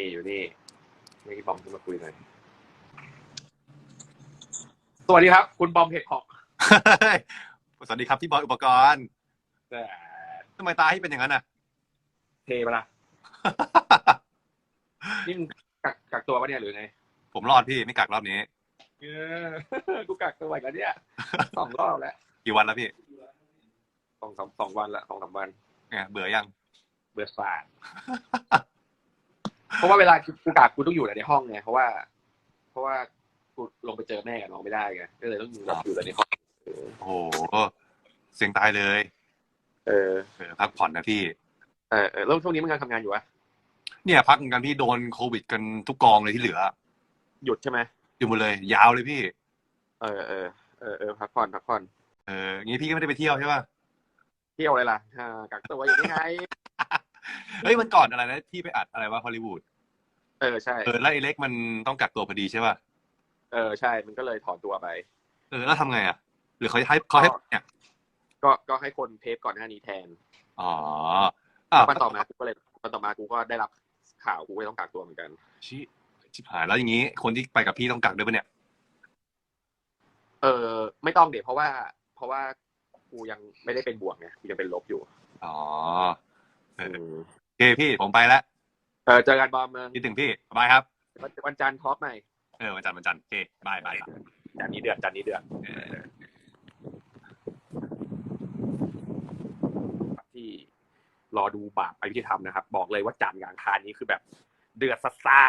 นี่อยู่นี่ไม่กี่บอมขึ้นมาคุยหน่อยสวัสดีครับ คุณบอมเพจหอกเฮ้ยสวัสดีครับพี่บอยอุปกรณ์แต่ทำไมตาให้เป็นอย่างนั้นอะ เทปะล่ะนี่มึงกักกักตัวปะเนี่ยหรือไงผมรอดพี่ไม่กักรอบนี้ เออกูกักตัวอีกแล้วเนี่ยสองรอบแล้วกี่วันแล้วพี่สองสองสองวันละสองสามวันเนี่ยเบื่อยัง เบื่อสาด เพราะว่าเวลากูกักกูต้องอยู่แต่ในห้องไงเพราะว่า เพราะว่ากูลงไปเจอแม่กับน้องไม่ได้ไงก็เลยต้องอยู่แบบอยู่แต่ในห้องโอ้โหเสียงตายเลย เออเออพักผ่อนนะพี่เออเออแล้วช่วงนี้มึงยังทำงานอยู่วะเนี่ยพักเหมือนกันพี่โดนโควิดกันทุกกองเลยที่เหลือ หยุดใช่ไหมอยู่หมดเลย ยาวเลยพี่ เออเออเออเออพักผ่อนพักผ่อนเอองี้พี่ก็ไม่ได้ไปเที่ยวใช่ป่ะเที่ยวอะไรล่ะอ่ากักตัวอยู่นี่ไงเฮ้ยมันก่อนอะไรนะที่ไปอัดอะไรวะฮอลลีวูด เออใช่ เออแล้วไอ้เล็กมันต้องกักตัวพอดีใช่ป่ะเออใช่ มันก็เลยถอนตัวไป เออแล้วทำไงอะ หรือเขาให้เขาให้เนี่ยก็ก็ให้คนเทปก่อนหน้านี้แทนอ๋ออะวันต่อมากูก็เลยวันต่อมากูก็ได้รับข่าวกูก็ต้องกักตัวเหมือนกันชิชิบหายแล้วอย่างงี้ คนที่ไปกับพี่ต้องกักด้วยปะเนี่ย เออไม่ต้องเดี๋ยวเพราะว่า เพราะว่ากูยังไม่ได้เป็นบวกไงกูยังเป็นลบอยู่ อ๋อเออมโอเคพี่ผมไปแล้วเออเจอกันบอมเมืองคิดถึงพี่บายครับวันวันจันทร์ท็อปใหม่ เออวันจันทร์วันจันทร์โอเคบายบายจันทร์นี้เดือนจันทร์นี้เดือนเออที่รอดูบาปอยุติธรรมนะครับ บอกเลยว่าจันทร์กับอังคารนี้คือแบบ เดือดสัสซา